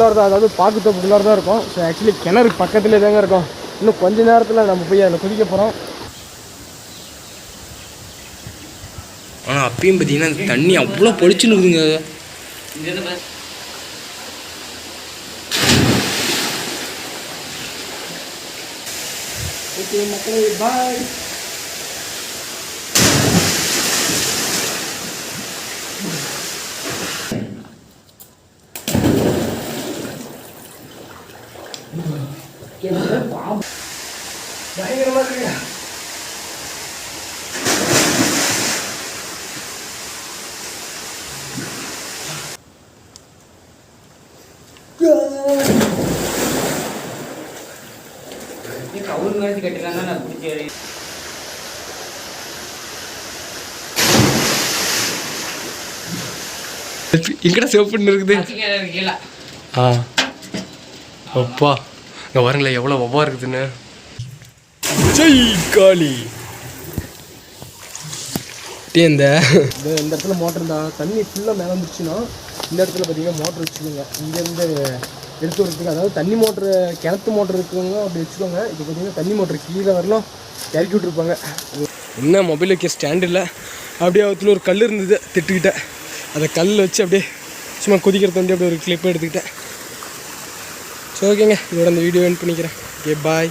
தோப்புக்குள்ளார தான் அதாவது பாக்கு தோப்புக்குள்ளார தான் இருக்கும். ஸோ ஆக்சுவலி கிணறு பக்கத்துலேயே தாங்க இருக்கும். இன்னும் கொஞ்ச நேரத்தில் நம்ம போய் அதில் குதிக்க போகிறோம் ஆனால் அப்பயும் பார்த்தீங்கன்னா தண்ணி அவ்வளோ பொழிச்சுன்னு இருக்குதுங்க. ஓகே மக்களே பாய் பயங்கரமா இருக்குங்க. கவுரு மாதிரி கட்டிருக்காங்க நான் பிடிச்சி எங்கடா சிவப்புன்னு இருக்குது? கீழே. ஆ. அப்பா. இங்கே பாருங்களேன் எவ்வளோ ஒவ்வா இருக்குதுன்னு. ஜெய் காளி. டே இந்த இந்த இந்த இடத்துல மோட்டர் இருந்தால் தண்ணி ஃபுல்லாக மேலே வந்துருச்சுன்னா இந்த இடத்துல பார்த்தீங்கன்னா மோட்டர் வச்சுக்கோங்க. இங்கேருந்து எடுத்து வரதுக்கு அதாவது தண்ணி மோட்ரு கிணத்து மோட்டர் இருக்குங்க அப்படி வச்சுக்கோங்க. இப்போ பார்த்தீங்கன்னா தண்ணி மோட்டர் கீழே வரலாம். இறக்கி விட்ருப்பாங்க என்ன மொபைல் வைக்க ஸ்டாண்ட் இல்லை? அப்படியே அவத்துல ஒரு கல் இருந்தது திட்டுக்கிட்டேன் அதை கல் வச்சு அப்படியே சும்மா குதிக்கிறது வந்து அப்படியே ஒரு கிளிப் எடுத்துக்கிட்டேன். ஸோ ஓகேங்க இதோட அந்த வீடியோ என் பண்ணிக்கிறேன். Okay bye